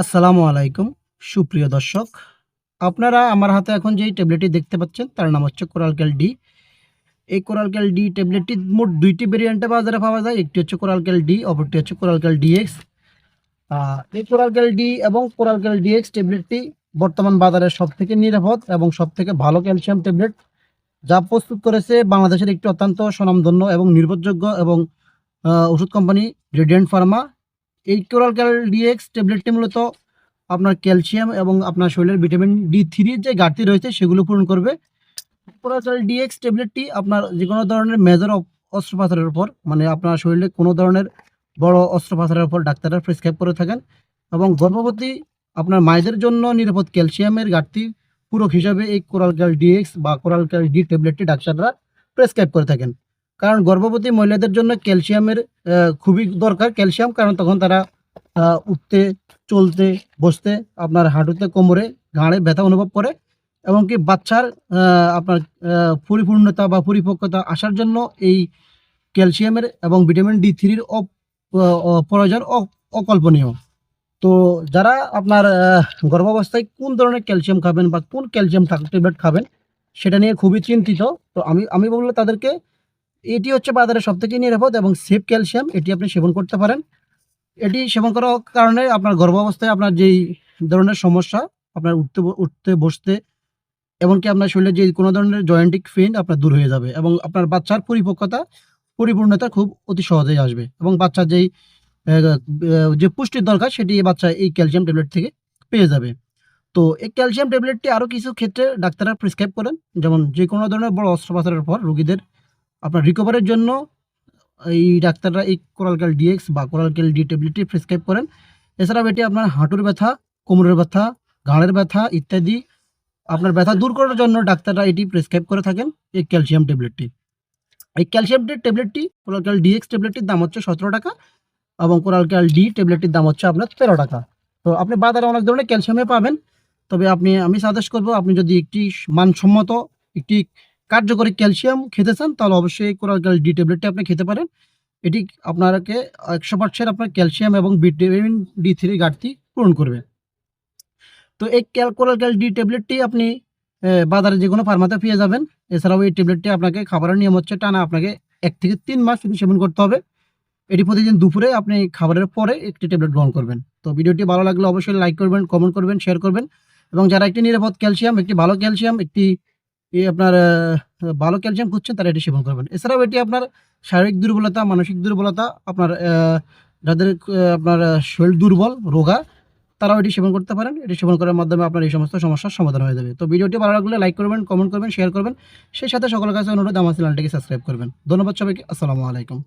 আসসালামু আলাইকুম, সুপ্রিয় দর্শক। আপনারা আমার হাতে এখন যেই ট্যাবলেটটি দেখতে পাচ্ছেন, তার নাম হচ্ছে কোরালক্যাল ডি। এই কোরালক্যাল ডি ট্যাবলেটটি মোট দুইটি ভেরিয়েন্টে বাজারে পাওয়া যায়, একটি হচ্ছে কোরালক্যাল ডি, অপরটি হচ্ছে কোরালক্যাল ডিএক্স। এই কোরালক্যাল ডি এবং কোরালক্যাল ডিএক্স ট্যাবলেটটি বর্তমান বাজারে সব থেকে নিরাপদ এবং সব থেকে ভালো ক্যালসিয়াম ট্যাবলেট, যা প্রস্তুত করেছে বাংলাদেশের একটি অত্যন্ত স্বনামধন্য এবং নির্ভরযোগ্য এবং ওষুধ কোম্পানি রেডিয়েন্ট ফার্মা। এই কোরালক্যাল ডিএক্স ট্যাবলেটটি মূলত আপনার ক্যালসিয়াম এবং আপনার শরীরের ভিটামিন ডি থ্রির যে ঘাটতি রয়েছে সেগুলো পূরণ করবে। কোরালক্যাল ডিএক্স ট্যাবলেটটি আপনার যে কোনো ধরনের মেজর অস্ত্রোপচারের উপর মানে আপনার শরীরে কোনো ধরনের বড় অস্ত্রোপচারের উপর ডাক্তাররা প্রেসক্রাইব করে থাকেন এবং গর্ভবতী আপনার মায়েদের জন্য নিরাপদ ক্যালসিয়ামের ঘাটতি পূরক হিসাবে এই কোরালক্যাল ডিএক্স বা কোরালক্যাল ডি ট্যাবলেটটি ডাক্তাররা প্রেসক্রাইব করে থাকেন। কারণ গর্ভবতী মহিলাদের জন্য ক্যালসিয়ামের খুবই দরকার। ক্যালসিয়াম, কারণ তখন তারা উঠতে, চলতে, বসতে, আপনার হাঁটুতে, কোমরে, ঘাড়ে ব্যথা অনুভব করে। এবং কি বাচ্চার আপনার পরিপূর্ণতা বা পরিপক্কতা আসার জন্য এই ক্যালসিয়ামের এবং ভিটামিন ডি থ্রির প্রয়োজন অকল্পনীয়। তো যারা আপনার গর্ভাবস্থায় কোন ধরনের ক্যালসিয়াম খাবেন বা কোন ক্যালসিয়াম ট্যাবলেট খাবেন, সেটা নিয়ে খুবই চিন্তিত। তো আমি আমি বলব তাদেরকে এটি হচ্ছে বাজারে সব থেকে নিরাপদ এবং সেফ ক্যালসিয়াম। এটি আপনি সেবন করতে পারেন। এটি সেবন করার কারণে আপনার গর্ভাবস্থায় আপনার যেই ধরনের সমস্যা, আপনার উঠতে উঠতে, বসতে, এমনকি আপনার শরীরে যে কোনো ধরনের জয়েন্টিক পেইন আপনার দূর হয়ে যাবে এবং আপনার বাচ্চার পরিপক্কতা, পরিপূর্ণতা খুব অতি সহজেই আসবে এবং বাচ্চার যেই যে পুষ্টির দরকার সেটি বাচ্চা এই ক্যালসিয়াম ট্যাবলেট থেকে পেয়ে যাবে। তো এই ক্যালসিয়াম ট্যাবলেটটি আরও কিছু ক্ষেত্রে ডাক্তাররা প্রেসক্রাইব করেন, যেমন যে কোনো ধরনের বড় অস্ত্রোপচারের পর রোগীদের আপনার রিকভারের জন্য এই ডাক্তাররা এই কোরালক্যাল ডিএক্স বা কোরালক্যাল ডি ট্যাবলেটটি প্রেসক্রাইব করেন। এছাড়াও এটি আপনার হাঁটুর ব্যথা, কোমরের ব্যথা, ঘাড়ের ব্যথা ইত্যাদি আপনার ব্যথা দূর করার জন্য ডাক্তাররা এটি প্রেসক্রাইব করে থাকেন এই ক্যালসিয়াম ট্যাবলেটটি এই ক্যালসিয়াম ডি ট্যাবলেটটি কোরালক্যাল ডিএক্স ট্যাবলেটটির দাম হচ্ছে সতেরো টাকা এবং কোরালক্যাল ডি ট্যাবলেটটির দাম হচ্ছে আপনার তেরো টাকা। তো আপনি বাজারে অনেক ধরনের ক্যালসিয়ামে পাবেন। তবে আপনি, আমি সাজেস্ট করব আপনি যদি একটি মানসম্মত একটি কার্যকরী ক্যালসিয়াম খেতে চান, তাহলে অবশ্যই কোরালক্যাল ডি ট্যাবলেটটি আপনি খেতে পারেন। এটি আপনাকে একশো পার্সেন্ট আপনার ক্যালসিয়াম এবং ভিটামিন ডি থ্রি ঘাটতি পূরণ করবে। তো এই ক্যাল কোরালক্যাল ডি ট্যাবলেটটি আপনি বাজারে যে কোনো ফার্মাতে পেয়ে যাবেন। এছাড়াও এই ট্যাবলেটটি আপনাকে খাবারের নিয়ম হচ্ছে টানা আপনাকে এক থেকে তিন মাস শুধু সেবন করতে হবে। এটি প্রতিদিন দুপুরে আপনি খাবারের পরে একটি ট্যাবলেট গ্রহণ করবেন। তো ভিডিওটি ভালো লাগলে অবশ্যই লাইক করবেন, কমেন্ট করবেন, শেয়ার করবেন। এবং যারা একটি নিরাপদ ক্যালসিয়াম, একটি ভালো ক্যালসিয়াম, একটি এই আপনার ভালো ক্যালসিয়াম খুঁজছেন, তারা এটি সেবন করবেন। এছাড়াও এটি আপনার শারীরিক দুর্বলতা, মানসিক দুর্বলতা, আপনার যাদের আপনার শরীর দুর্বল, রোগা, তারাও এটি সেবন করতে পারেন। এটি সেবন করার মাধ্যমে আপনার এই সমস্ত সমস্যার সমাধান হয়ে যাবে। তো ভিডিওটি ভালো লাগলে লাইক করবেন, কমেন্ট করবেন শেয়ার করবেন। সেই সাথে সকলের কাছে অনুরোধ, আমার চ্যানেলটিকে সাবস্ক্রাইব করবেন। ধন্যবাদ সবাইকে, আসসালামু আলাইকুম।